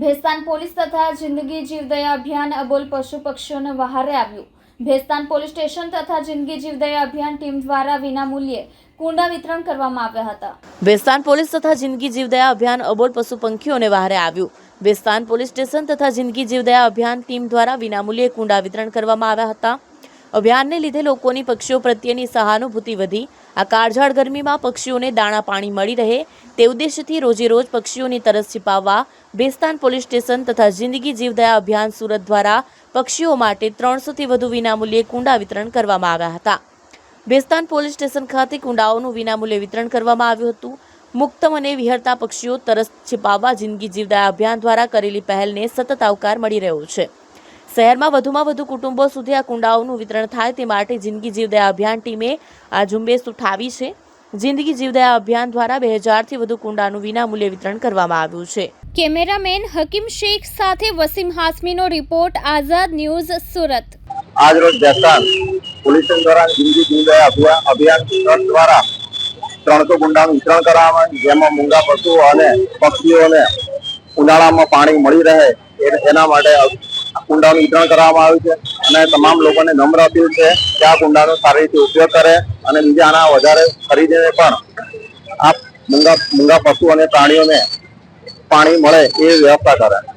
Bhestan police તથા જિંદગી જીવદયા અભિયાન અબોલ પશુ પક્ષીઓને વહારે આવ્યું. ભેસ્તાન પોલીસ સ્ટેશન તથા જિંદગી જીવદયા અભિયાન ટીમ દ્વારા વિનામૂલ્યે કુંડા વિતરણ કરવામાં આવ્યા હતા. ભેસ્તાન પોલીસ તથા જિંદગી જીવદયા અભિયાન અબોલ પશુ પંખીઓને વહારે આવ્યું. ભેસ્તાન પોલીસ સ્ટેશન તથા જિંદગી જીવદયા અભિયાન ટીમ દ્વારા વિનામૂલ્યે કુંડા વિતરણ કરવામાં આવ્યા હતા. અભિયાનને લીધે લોકોની પક્ષીઓ પ્રત્યેની સહાનુભૂતિ વધી. આ કાળઝાળ ગરમીમાં પક્ષીઓને દાણા પાણી મળી રહે તે ઉદ્દેશ્યથી રોજેરોજ પક્ષીઓની તરસ છિપાવવા બેસ્તાન પોલીસ સ્ટેશન તથા જિંદગી જીવદયા અભિયાન સુરત દ્વારા પક્ષીઓ માટે ત્રણસોથી વધુ વિનામૂલ્યે કુંડા વિતરણ કરવામાં આવ્યા હતા. બેસ્તાન પોલીસ સ્ટેશન ખાતે કુંડાઓનું વિનામૂલ્યે વિતરણ કરવામાં આવ્યું હતું. મુક્ત મને વિહરતા પક્ષીઓ તરસ છિપાવવા જિંદગી જીવદયા અભિયાન દ્વારા કરેલી પહેલને સતત આવકાર મળી રહ્યો છે. શહેરમાં વધુમાં વધુ કુટુંબો સુધી આ કુંડાઓનું વિતરણ થાય તે માટે જિંદગી જીવદયા અભિયાન ટીમે આ ઝુંબેશ ઉઠાવી છે. જિંદગી જીવદયા અભિયાન દ્વારા બે હજારથી વધુ કુંડાનું વિનામૂલ્યે વિતરણ કરવામાં આવ્યું છે. કેમેરામેન હકીમ શેખ સાથે વસીમ હાસમીનો રિપોર્ટ આઝાદ ન્યૂઝ સુરત. આજ રોજ બેસ્તાન પોલીસ દ્વારા જિંદગી જીવદયા અભિયાન ટ્રસ્ટ દ્વારા ત્રણસો કુંડાનું વિતરણ કરવામાં આવ્યું, જેમાં મૂંગા પશુઓ અને પક્ષીઓને ઉનાળામાં પાણી મળી રહે એના માટે કુંડાનું વિતરણ કરવામાં આવ્યું છે અને તમામ લોકોને નમ્ર અપીલ છે કે આ કુંડાનો સારી રીતે ઉપયોગ કરે અને બીજા આના વધારે ખરીદીને પણ આ મૂંગા મૂંગા પશુ અને પ્રાણીઓને પાણી મળે એ વ્યવસ્થા કરે.